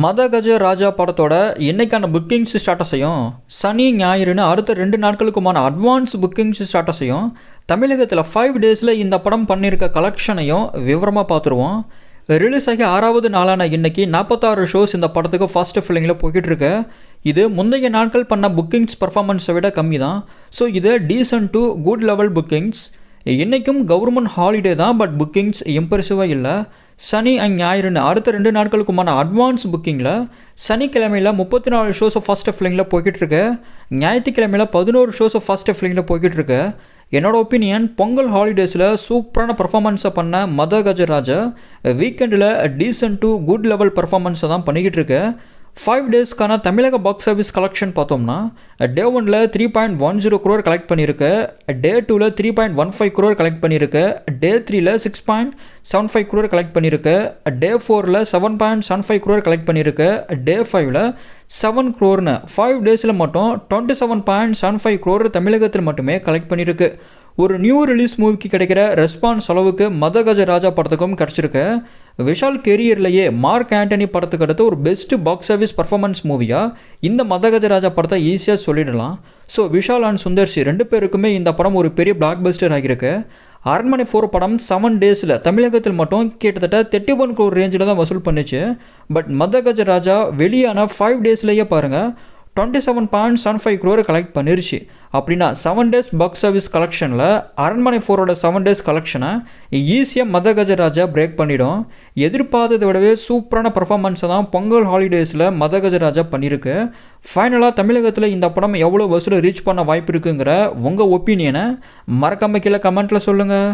மத கஜ ராஜா படத்தோட இன்னைக்கான புக்கிங்ஸ் ஸ்டாட்டஸையும் சனி ஞாயிறுன்னு அடுத்த ரெண்டு நாட்களுக்குமான அட்வான்ஸ் புக்கிங்ஸ் ஸ்டாட்டஸையும் தமிழகத்தில் ஃபைவ் டேஸில் இந்த படம் பண்ணியிருக்க கலெக்ஷனையும் விவரமாக பார்த்துருவோம் ரிலீஸ் ஆகி ஆறாவது நாளான இன்னைக்கு நாற்பத்தாறு ஷோஸ் இந்த படத்துக்கு ஃபர்ஸ்ட் ஃபில்லிங்கில் போய்கிட்டுருக்கு இது முந்தைய நாட்கள் பண்ண புக்கிங்ஸ் பர்ஃபார்மன்ஸை விட கம்மி தான் ஸோ இது decent to good level bookings இன்றைக்கும் கவர்மெண்ட் ஹாலிடே தான் பட் புக்கிங்ஸ் இம்ப்ரெசிவாக இல்லை. சனி அண்ட் ஞாயிறுன்னு அடுத்த ரெண்டு நாட்களுக்குமான அட்வான்ஸ் புக்கிங்கில் சனிக்கிழமையில் முப்பத்தி நாலு ஷோஸ் ஃபஸ்ட் ஃபிலிங்கில் போய்கிட்டு இருக்கு ஞாயிற்றுக்கிழமையில் பதினோரு ஷோஸ் ஃபஸ்ட் ஃபிலிங்கில் போய்கிட்டு இருக்கு என்னோட ஒப்பீனியன் பொங்கல் ஹாலிடேஸில் சூப்பரான பர்ஃபார்மன்ஸை பண்ண மத கஜராஜா வீக்கெண்டில் டீசன்ட் டு குட் லெவல் பர்ஃபார்மன்ஸை தான் பண்ணிக்கிட்டு இருக்கு ஃபைவ் டேஸ்க்கான தமிழக பாக்ஸ் ஆஃபீஸ் கலெக்ஷன் பார்த்தோம்னா டே ஒனில் three point one zero crore collect பண்ணியிருக்கு. டே டூவில் three point one five crore collect பண்ணியிருக்கு. டே த்ரீயில் six point seven five crore collect பண்ணியிருக்கு. டே ஃபோரில் seven point seven five crore collect பண்ணியிருக்கு. Day ஃபைவ்ல செவன் க்ரோர்னு ஃபைவ் டேஸில் மட்டும் twenty seven point seven five crore தமிழகத்தில் மட்டுமே கலெக்ட் பண்ணியிருக்கு. ஒரு நியூ ரிலீஸ் மூவிக்கு கிடைக்கிற ரெஸ்பான்ஸ் அளவுக்கு மத கஜ ராஜா படத்துக்கும் கிடச்சிருக்கு. விஷால் கெரியர்லேயே மார்க் ஆண்டனி படத்துக்கு அடுத்து ஒரு பெஸ்ட் பாக்ஸ் ஆஃபீஸ் பர்ஃபார்மன்ஸ் மூவியாக இந்த மத ராஜா படத்தை ஈஸியாக சொல்லிடலாம். ஸோ விஷால் அண்ட் சுந்தர்சி ரெண்டு பேருக்குமே இந்த படம் ஒரு பெரிய பிளாக் பஸ்டர் ஆகியிருக்கு. அரண்மனை ஃபோர் படம் செவன் டேஸில் தமிழகத்தில் மட்டும் கிட்டத்தட்ட தேர்ட்டி ஒன் க்ரோர் ரேஞ்சில் தான் வசூல் பண்ணிச்சு. பட் மத கஜ ராஜா வெளியான ஃபைவ் டேஸ்லேயே பாருங்கள் twenty seven point seven five crore collect பண்ணிருச்சு. அப்படின்னா செவன் டேஸ் பாக்ஸ் ஆஃபீஸ் கலெக்ஷனில் அரண்மனை ஃபோரோட செவன் டேஸ் கலெக்ஷனை ஈஸியாக மத கஜராஜா பிரேக் பண்ணிடும். எதிர்பார்த்ததை விடவே சூப்பரான பர்ஃபார்மன்ஸை தான் பொங்கல் ஹாலிடேஸில் மத கஜராஜா பண்ணியிருக்கு ஃபைனலாக தமிழகத்தில் இந்த படம் எவ்வளோ வசூலை ரீச் பண்ண வாய்ப்பு இருக்குங்கிற உங்கள் ஒப்பீனியனை மறக்காம கீழே கமெண்ட்டில் சொல்லுங்கள்